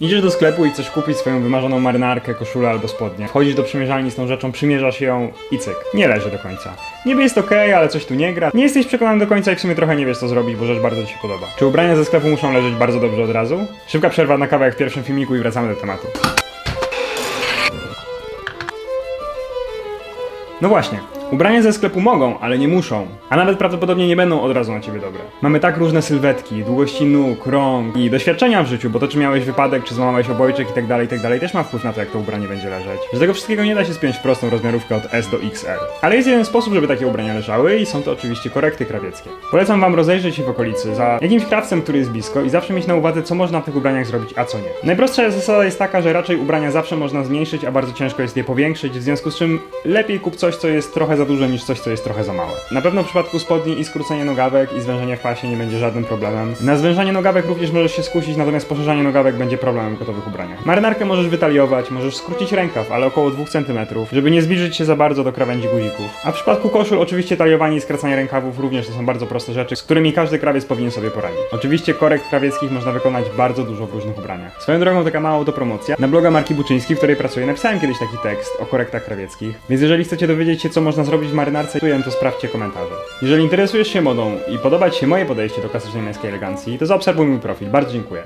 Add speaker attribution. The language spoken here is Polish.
Speaker 1: Idziesz do sklepu i chcesz kupić swoją wymarzoną marynarkę, koszulę albo spodnie. Wchodzisz do przymierzalni z tą rzeczą, przymierzasz ją i cyk. Nie leży do końca. Niby jest okej, ale coś tu nie gra. Nie jesteś przekonany do końca i w sumie trochę nie wiesz co zrobić, bo rzecz bardzo ci się podoba. Czy ubrania ze sklepu muszą leżeć bardzo dobrze od razu? Szybka przerwa na kawę jak w pierwszym filmiku i wracamy do tematu. No właśnie, ubrania ze sklepu mogą, ale nie muszą. A nawet prawdopodobnie nie będą od razu na ciebie dobre. Mamy tak różne sylwetki, długości nóg, rąk i doświadczenia w życiu, bo to czy miałeś wypadek, czy złamałeś obojczyk i tak dalej, tak dalej, też ma wpływ na to, jak to ubranie będzie leżeć. Że tego wszystkiego nie da się spiąć w prostą rozmiarówkę od S do XL. Ale jest jeden sposób, żeby takie ubrania leżały i są to oczywiście korekty krawieckie. Polecam wam rozejrzeć się w okolicy za jakimś krawcem, który jest blisko i zawsze mieć na uwadze, co można w tych ubraniach zrobić, a co nie. Najprostsza zasada jest taka, że raczej ubrania zawsze można zmniejszyć, a bardzo ciężko jest je powiększyć, w związku z czym lepiej kup coś, co jest trochę za duże niż coś, co jest trochę za małe. Na pewno w przypadku spodni i skrócenie nogawek i zwężenie w pasie nie będzie żadnym problemem. Na zwężanie nogawek również możesz się skusić, natomiast poszerzanie nogawek będzie problemem w gotowych ubraniach. Marynarkę możesz wytaliować, możesz skrócić rękaw, ale około 2 cm, żeby nie zbliżyć się za bardzo do krawędzi guzików. A w przypadku koszul oczywiście taliowanie i skracanie rękawów również to są bardzo proste rzeczy, z którymi każdy krawiec powinien sobie poradzić. Oczywiście korekt krawieckich można wykonać bardzo dużo w różnych ubraniach. Swoją drogą taka mała autopromocja. Na bloga Marki Buczyński, w której pracuję, napisałem kiedyś taki tekst o korektach krawieckich. Więc jeżeli chcecie dowiedzieć się, co można zrobić w marynarce, to sprawdźcie komentarze. Jeżeli interesujesz się modą i podoba Ci się moje podejście do klasycznej męskiej elegancji, to zaobserwuj mój profil. Bardzo dziękuję.